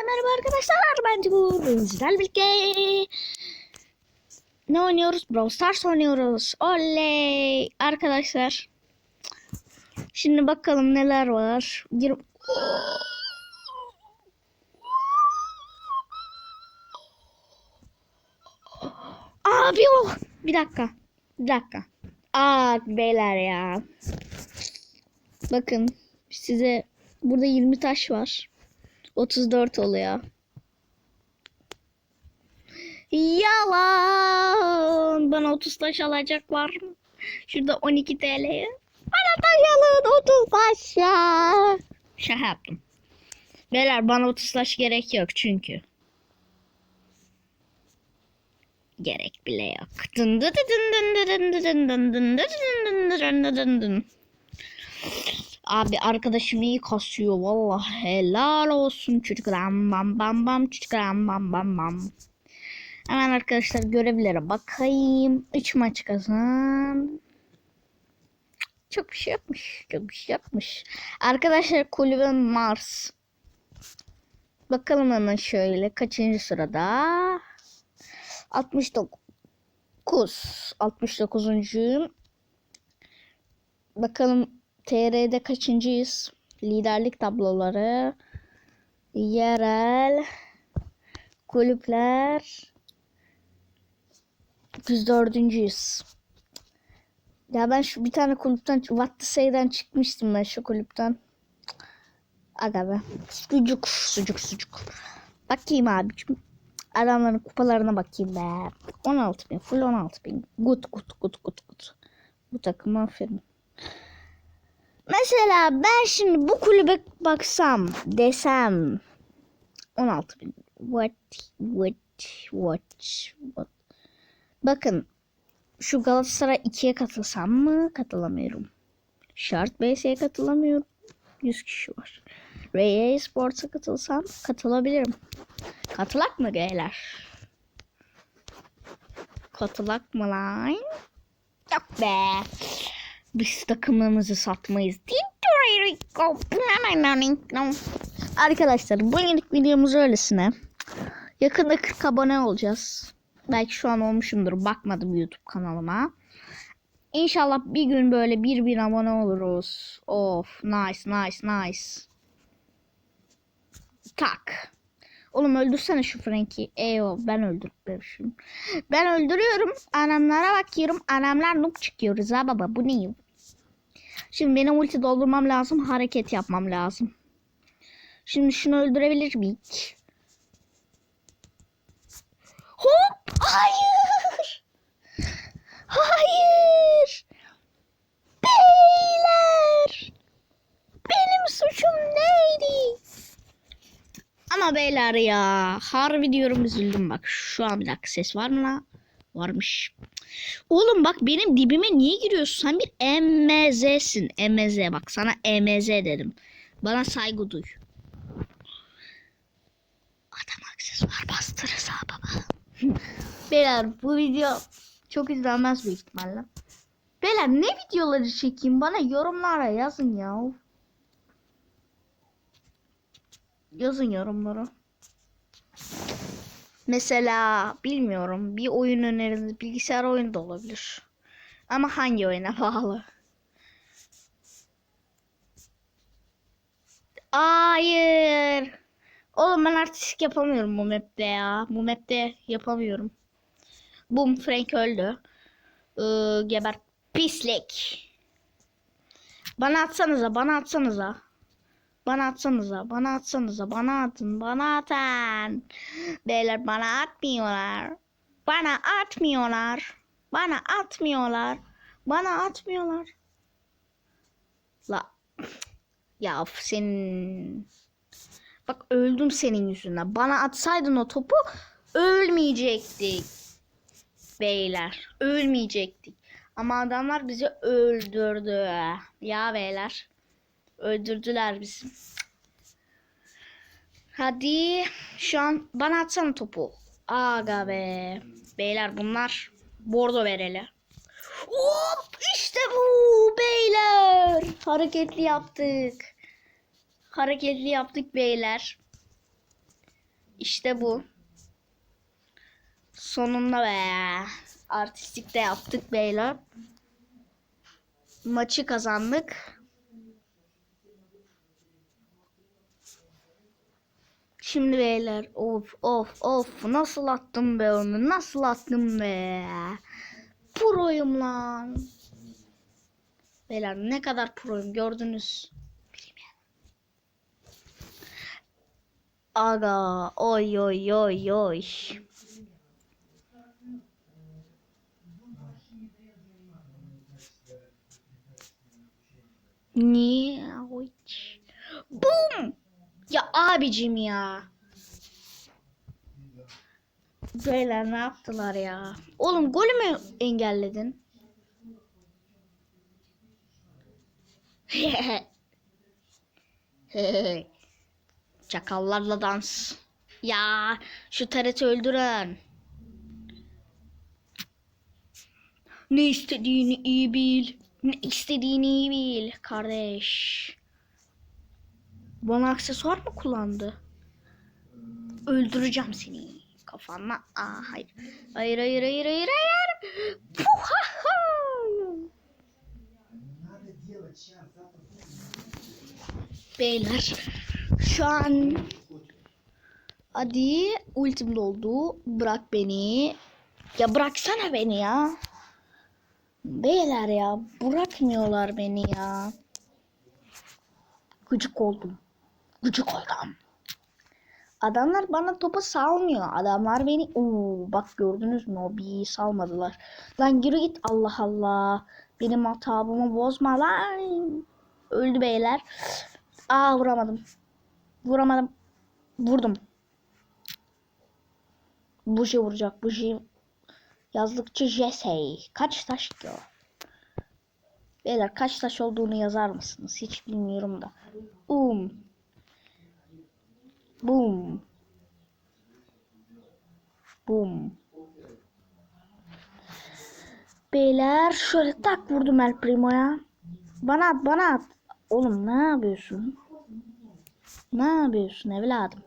Herkese merhaba arkadaşlar. Ben Cibur. Bugün sizlerle birlikte ne oynuyoruz? Brawl Stars oynuyoruz. Oley! Arkadaşlar. Şimdi bakalım neler var. Gir Abi o. Bir dakika. Bir dakika. Aa beyler ya. Bakın size burada 20 taş var. 34 oluyor. Yalan. Bana 30 taş alacak var mı? Şurada 12 TL'ye. Bana da yalan 30 taş ya. Şaka yaptım. Beyler bana 30 taş gerek yok çünkü. Gerek bile yok. Dın dı dı dın dın dı dın dı dın dın dın dı dın dın dı dın dı dın dın. Abi arkadaşım iyi kasıyor valla helal olsun çocuklar bam bam bam çocuklar bam bam bam. Hemen arkadaşlar görevlere bakayım. 3 maç kazan. Çok bir şey yapmış. Çok bir şey yapmış. Arkadaşlar kulübün Mars. Bakalım hemen şöyle kaçıncı sırada? 69. 69. Bakalım TR'de kaçıncıyız? Liderlik tabloları. Yerel. Kulüpler. 104.yüz. Ya ben şu bir tane kulüpten Say'den çıkmıştım ben şu kulüpten. Aga be. Sucuk, sucuk, sucuk. Bakayım abicim. Adamların kupalarına bakayım be. 16 bin. Full 16 bin. Good, good, good, good, good. Bu takım aferin. Mesela ben şimdi bu kulübe baksam desem 16 bin. What, what, what, what. Bakın şu Galatasaray 2'ye katılsam mı? Katılamıyorum. Şart BS'ye katılamıyorum. 100 kişi var. Ray Sports'a katılsam katılabilirim. Katılak mı beyler? Katılak mı lan? Yok be. Biz takımımızı satmayız. Arkadaşlar bugünkü videomuz öylesine. Yakında 40 abone olacağız. Belki şu an olmuşumdur. Bakmadım YouTube kanalıma. İnşallah bir gün böyle bir bin abone oluruz. Of nice nice nice. Tak. Oğlum öldürsene şu Frank'i. Eyvah ben öldürmüşüm. Ben öldürüyorum. Anamlara bakıyorum. Anamlar noob çıkıyoruz ha baba. Bu ne? Şimdi benim ulti doldurmam lazım. Hareket yapmam lazım. Şimdi şunu öldürebilir miyik? Hop! Hayır! Hayır! Beyler! Benim suçum neydi? Beyler ya harbi diyorum üzüldüm bak. Şu an bir dakika ses var mı la? Varmış. Oğlum bak benim dibime niye giriyorsun? Sen bir MZ'sin. MZ bak sana MZ dedim. Bana saygı duy. Adam aksesuar bastırırız ha baba. beyler bu video çok izlenmez büyük ihtimalle. Beyler ne videoları çekeyim bana yorumlara yazın ya. Yazın yorumlara. Mesela bilmiyorum bir oyun öneriniz bilgisayar oyunu da olabilir. Ama hangi oyuna bağlı? Hayır. Oğlum ben artistik yapamıyorum bu map'te ya. Bu map'te yapamıyorum. Boom Frank öldü. Ee, geber pislik. Bana atsanıza bana atsanıza. Bana atsanıza, bana atsanıza, bana atın, bana atın. Beyler bana atmıyorlar. Bana atmıyorlar. Bana atmıyorlar. Bana atmıyorlar. La. Ya senin. Bak öldüm senin yüzünden. Bana atsaydın o topu ölmeyecektik. Beyler ölmeyecektik. Ama adamlar bizi öldürdü. Ya beyler. Öldürdüler bizi. Hadi şu an bana atsana topu. Aga be. Beyler bunlar bordo vereli. Hop işte bu beyler. Hareketli yaptık. Hareketli yaptık beyler. İşte bu. Sonunda be. Artistik de yaptık beyler. Maçı kazandık. Şimdi beyler of of of nasıl attım be onu nasıl attım be. Proyum lan. Beyler ne kadar proyum gördünüz. Aga oy oy oy oy. Niye? Oy. Ya abicim ya. Beyler ne yaptılar ya? Oğlum golü mü engelledin? Çakallarla dans. Ya şu TRT öldüren. Ne istediğini iyi bil. Ne istediğini iyi bil kardeş. Bana aksesuar mı kullandı? Öldüreceğim seni kafanla. Aa hayır. Hayır hayır hayır hayır hayır. Puhaha. Beyler şu an hadi ultim doldu. Bırak beni. Ya bıraksana beni ya. Beyler ya bırakmıyorlar beni ya. Gıcık oldum. Gıcık oldum. Adamlar bana topu salmıyor. Adamlar beni Oo, bak gördünüz mü o bir salmadılar. Lan yürü git Allah Allah. Benim hatabımı bozma lan. Öldü beyler. Aa vuramadım. Vuramadım. Vurdum. Buji vuracak. Buji yazdıkça Jesey. Kaç taş ki o? Beyler kaç taş olduğunu yazar mısınız? Hiç bilmiyorum da. Um. Boom. Boom. Beyler şöyle tak vurdum El Primo'ya. Bana at bana at. Oğlum ne yapıyorsun? Ne yapıyorsun evladım?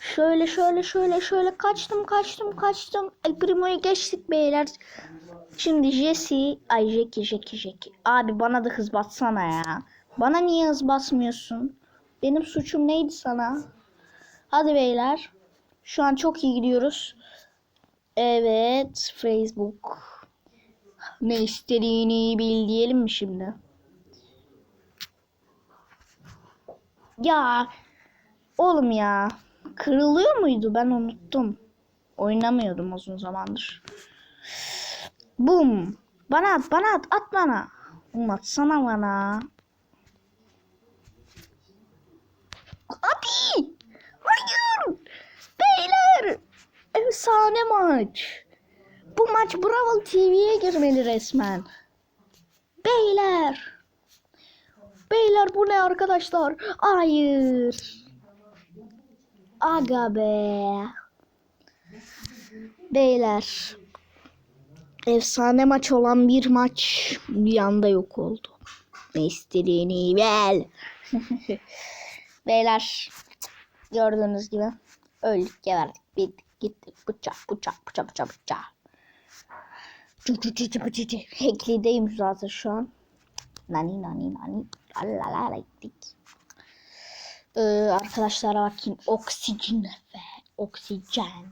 Şöyle şöyle şöyle şöyle kaçtım kaçtım kaçtım. El Primo'yu geçtik beyler. Şimdi Jesse, ay Jackie Jackie Jackie. Abi bana da hız batsana ya. Bana niye hız basmıyorsun? Benim suçum neydi sana? Hadi beyler. Şu an çok iyi gidiyoruz. Evet. Facebook. Ne istediğini bil diyelim mi şimdi? Ya. Oğlum ya. Kırılıyor muydu? Ben unuttum. Oynamıyordum uzun zamandır. Bum. Bana at, bana at, at bana. Oğlum atsana bana. Abi! Hayır! Beyler! Efsane maç. Bu maç Bravo TV'ye girmeli resmen. Beyler! Beyler bu ne arkadaşlar? Hayır. Aga be. Beyler. Efsane maç olan bir maç bir anda yok oldu. Ne istediğini bil. Beyler gördüğünüz gibi öldük geberdik bittik gittik bıçak bıçak bıçak bıçak bıçak. Hackley'deyim zaten şu an. Nani nani nani. La la la gittik. Ee, arkadaşlara bakayım. Oksijen ve oksijen.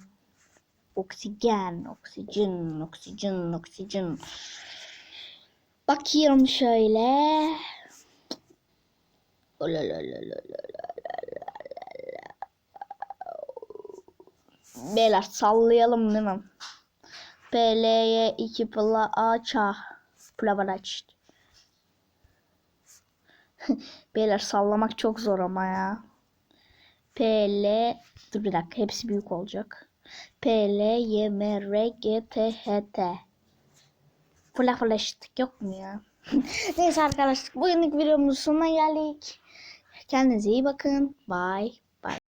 Oksijen, oksijen, oksijen, oksijen. Bakıyorum şöyle. Beyler sallayalım değil mi? PL'ye 2 pla aça. Plavaraç. Beyler sallamak çok zor ama ya. PL dur bir dakika hepsi büyük olacak. PL Y M R G T H T. Flafalaştık yok mu ya? Neyse arkadaşlar bugünlük videomuzun sonuna geldik. Kendinize iyi bakın. Bye.